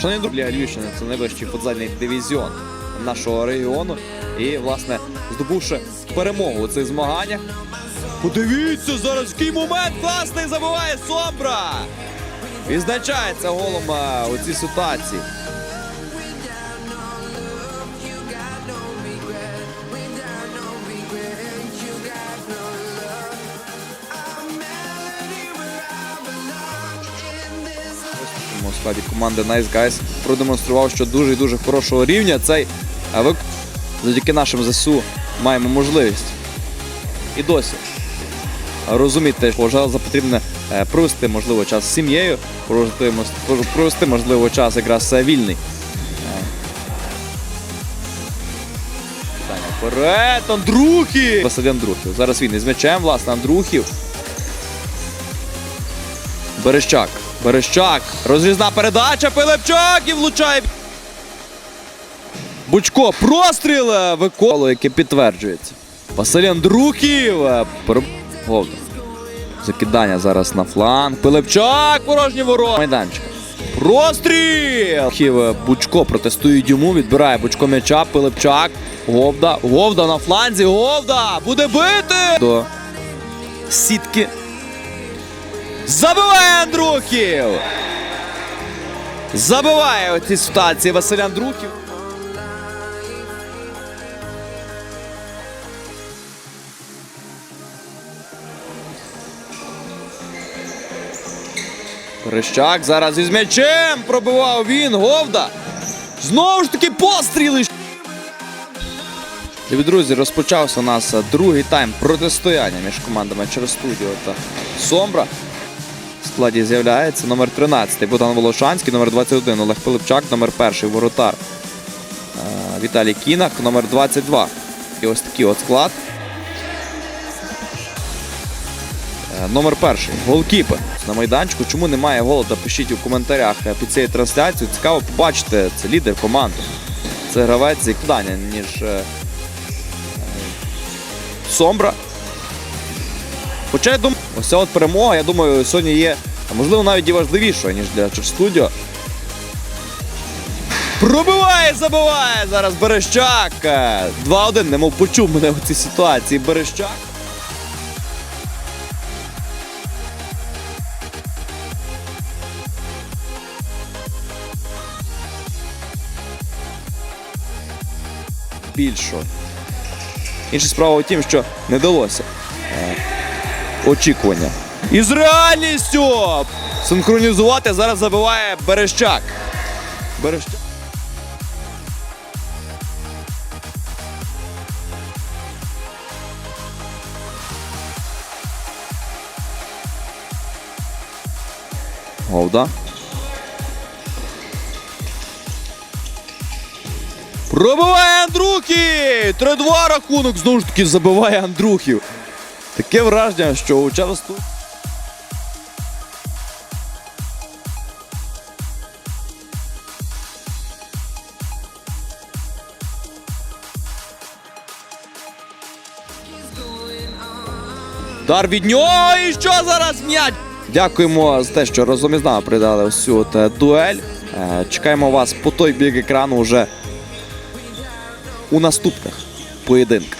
Шановні Ліга Львівщини це найвищий футзальний дивізіон нашого регіону. І, власне, здобувши перемогу у цих змаганнях. Подивіться зараз, який момент класний забиває Собра! Відзначається голом у цій ситуації. У складі команди Nice Guys продемонстрував, що дуже і дуже хорошого рівня цей а ви завдяки нашим ЗСУ маємо можливість і досі розуміти, що за потрібне е, провести можливо час з сім'єю, провести, можливо час якраз вільний. Е. Вперед, Андрухів! Василь Андрухів. Зараз він із м'ячем, власне, Андрухів. Берещак. Берещак. Розрізна передача. Пилипчак і влучає. Бучко. Простріл. е, Виколо, яке підтверджується. Василь Андрухів. е, пер- Закидання зараз на фланг. Пилипчак. Порожні ворота. Майданчика. Простріл! Хів е, Бучко протестують йому. Відбирає Бучко м'яча. Пилипчак. Говда. Говда на фланзі. Говда. Буде бити. До сітки. Забиває Андрухів! Забиває у ситуації Василь Андрухів. Перещак зараз із м'ячем пробивав він. Говда. Знову ж таки постріли. Любі друзі, розпочався у нас другий тайм протистояння між командами через студіо та Сомбра. Складі з'являється номер 13 Богдан Волошанський, номер 21 Олег Пилипчак, номер 1 воротар е, Віталій Кінах, номер 22. І ось такий от склад. Е, Номер перший голкіпер на майданчику. Чому немає голода? Пишіть у коментарях е, під цією трансляцією. Цікаво побачити, це лідер команди. Це гравець як ніж Сомбра. Хоча я думаю, ось ця от перемога, я думаю, сьогодні є, можливо, навіть і важливішою, ніж для Студіо. Пробиває, забиває зараз Берещак. Е, 2-1, немов почув мене у цій ситуації. Берещак. Більшого. Інша справа у тім, що не вдалося е, очікування. І з реальністю синхронізувати зараз забиває Берещак. Берещак. Говда. Пробиває Андрухів! 3-2 рахунок знову ж таки забиває Андрухів. Таке враження, що у часу. Дар від нього і що зараз м'яч? Дякуємо за те, що разом із нами придали цю е, дуель. Е, Чекаємо вас по той бік екрану вже у наступних поєдинках.